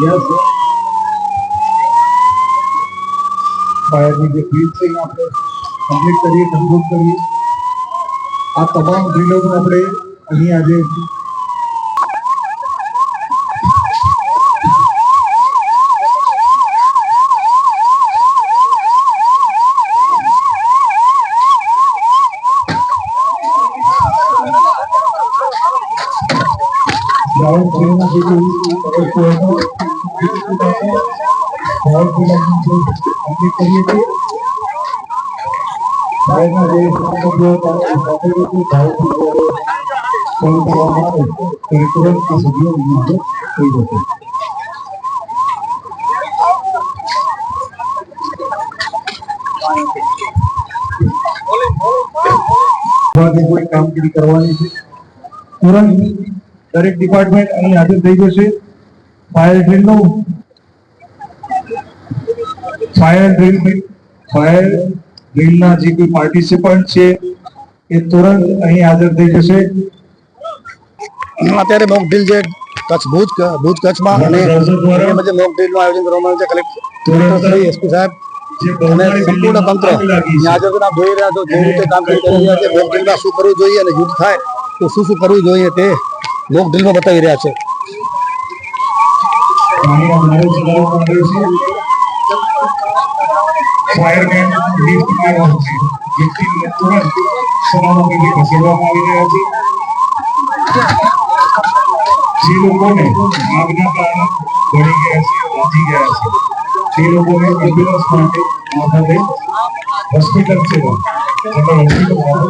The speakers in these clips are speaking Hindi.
યસ ફાયરની જે ફીલ્ડ છે એને આપણે કમ્પ્લીટ કરીએ કન્ક્લુડ કરીએ આ તમામ ડ્રીલોનું આપણે અહીં આજે ग्राउंड प्रेरणा दी गई और बहुत बड़ा कंप्लीट करिए थे प्रेरणा दे करिकुलम की सदियों में कोई होते बाद कोई काम की करवानी थी। तुरंत દરેક ડિપાર્ટમેન્ટ અહીં હાજર થઈ જશે. ફાયર ડ્રીલનું ફાયર ડ્રીલ ફાયર ડ્રીલના જે કોઈ પાર્ટિસિપન્ટ છે એ તુરંત અહીં હાજર થઈ જશે. અત્યારે મોક ડ્રીલ જે કચ્છ ભુજ ભુજ કચ્છમાં અને જે મોક ડ્રીલનું આયોજન કરવામાં આવ્યું છે કલેક્ટર શ્રી એસપી સાહેબ અને સંપૂર્ણ તંત્ર આપ જોઈ રહ્યા છો જે રીતે કામ કરી રહ્યા છે મોક ડ્રીલમાં શું કરવું જોઈએ અને યુદ્ધ થાય તો શું શું કરવું જોઈએ તે મોક ડ્રીલમાં બતાવી રહ્યા છે પાણીના નળો ચલાવવામાં આવે છે ફાયરમેન લિફ્ટમાં રહે છે જેથી તુરંત સલામતીથી ખસેડવામાં આવી રહ્યા છે જે લોકોને આગના કારણે બળી ગયા છે વાંચી ગયા છે તે લોકોને એમ્બ્યુલન્સ માટે માથાદે હોસ્પિટલ સેવા એટલે હોસ્પિટલમાં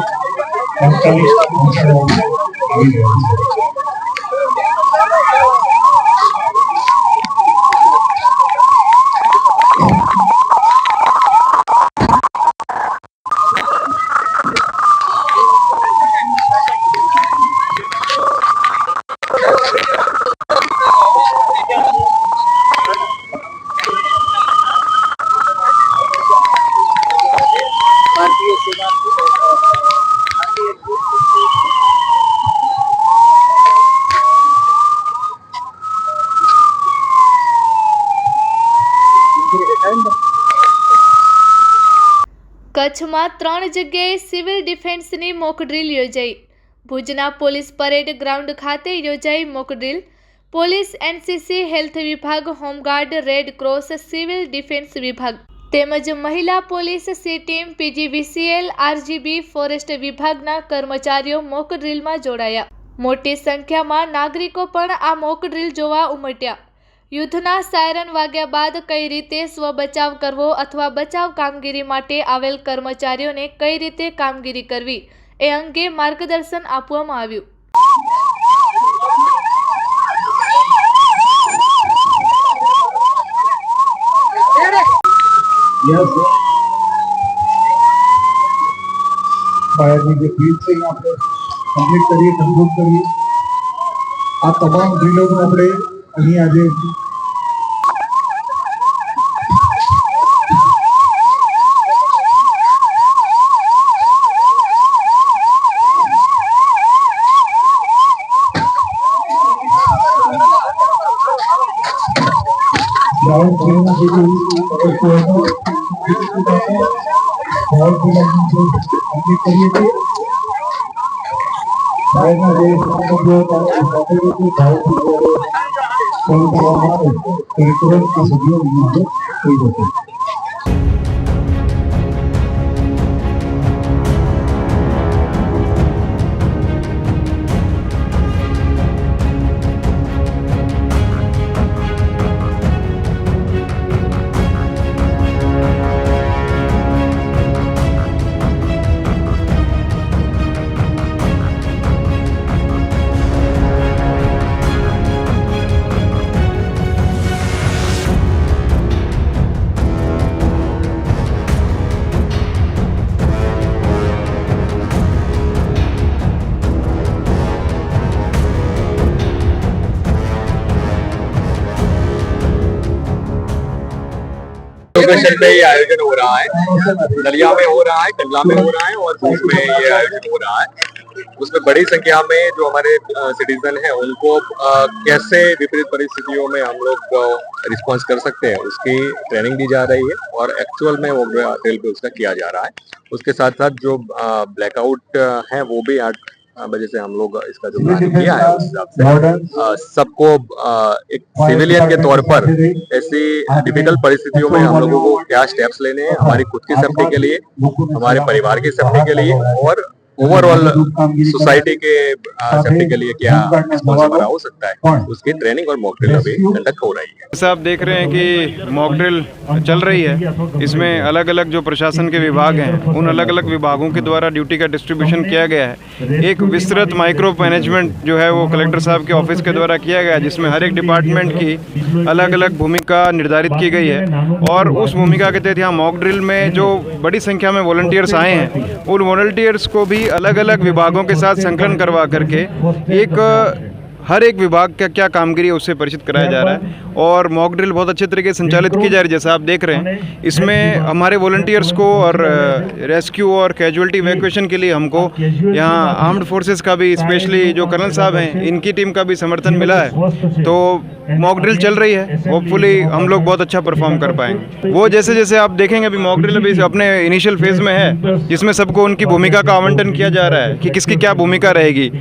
તાત્કાલિક પહોંચાડવામાં આવી રહ્યા છે કચ્છમાં ત્રણ જગ્યાએ સિવિલ ડિફેન્સની મોક ડ્રીલ યોજાઈ. ભુજના પોલીસ પરેડ ગ્રાઉન્ડ ખાતે યોજાઈ mock drill. Police NCC health વિભાગ, home guard, red cross, civil defence વિભાગ તેમજ મહિલા police C team, PGVCL, RGB forest વિભાગના કર્મચારીઓ મોક ડ્રીલમાં જોડાયા. મોટી સંખ્યામાં નાગરિકો પણ આ મોક ડ્રીલ જોવા ઉમટ્યા. યુદ્ધના સાયરન વાગ્યા બાદ કઈ રીતે સ્વ બચાવ કરવો અથવા બચાવ કામગીરી માટે આવેલ કર્મચારીઓને કઈ રીતે કામગીરી કરવી એ અંગે માર્ગદર્શન આપવામાં આવ્યું. આપણે આ તમામ ડ્રીલોનું આપણે minha Deus. Daun kena jadi ekonomi, daun kena jadi aqui. kerja. Daun kena jadi kami kerja. Daun kena jadi kami kerja. এবং তারা আমাদের পরিপূরণ কিছু দিয়ে যুদ্ধ হয়ে থাকে रिजर्वेशन पे ये आयोजन हो रहा है। दलिया में हो रहा है, कल्ला में हो रहा है और बूथ में ये आयोजन हो रहा है। उसमें बड़ी संख्या में जो हमारे सिटीजन हैं, उनको कैसे विपरीत परिस्थितियों में हम लोग रिस्पॉन्स कर सकते हैं, उसकी ट्रेनिंग दी जा रही है और एक्चुअल में वो रेल पे उसका किया जा रहा है। उसके साथ साथ जो ब्लैकआउट है, वो भी अ, बजे से हम लोग इसका जो प्लानिंग किया है उस हिसाब से सबको एक सिविलियन के तौर पर ऐसी डिफ़िकल्ट परिस्थितियों में हम लोगों को क्या स्टेप्स लेने हैं हमारी खुद की सेफ्टी के लिए हमारे परिवार की सेफ्टी के लिए और ओवरऑल सोसाइटी के सेफ्टी के लिए क्या रिस्पॉन्स हो सकता है? उसकी ट्रेनिंग और मॉक ड्रिल अभी कंडक्ट हो रही है। जैसा आप देख रहे हैं कि मॉक ड्रिल चल रही है। इसमें अलग अलग जो प्रशासन के विभाग हैं उन अलग अलग विभागों के द्वारा ड्यूटी का डिस्ट्रीब्यूशन किया गया है। एक विस्तृत माइक्रो मैनेजमेंट जो है वो कलेक्टर साहब के ऑफ़िस के द्वारा किया गया जिसमें हर एक डिपार्टमेंट की अलग अलग भूमिका निर्धारित की गई है। और उस भूमिका के तहत यहाँ मॉक ड्रिल में जो बड़ी संख्या में वॉलंटियर्स आए हैं उन वॉलंटियर्स को भी अलग अलग विभागों के साथ संकलन करवा करके एक हर एक विभाग का क्या कामगिरी है उससे परिचित कराया जा रहा है। और मॉक ड्रिल बहुत अच्छे तरीके से संचालित की जा रही है, जैसा आप देख रहे हैं। इसमें हमारे वॉलंटियर्स को और रेस्क्यू और कैजुअलिटी इवैक्यूएशन के लिए हमको यहाँ आर्म्ड फोर्सेस का भी स्पेशली जो कर्नल साहब हैं, इनकी टीम का भी समर्थन मिला है। तो मॉक ड्रिल चल रही है होपफुली हम लोग बहुत अच्छा परफॉर्म कर पाएँगे। वो जैसे जैसे आप देखेंगे अभी मॉक ड्रिल अभी अपने इनिशियल फ़ेज़ में है, जिसमें सबको उनकी भूमिका का आवंटन किया जा रहा है कि किसकी क्या भूमिका रहेगी।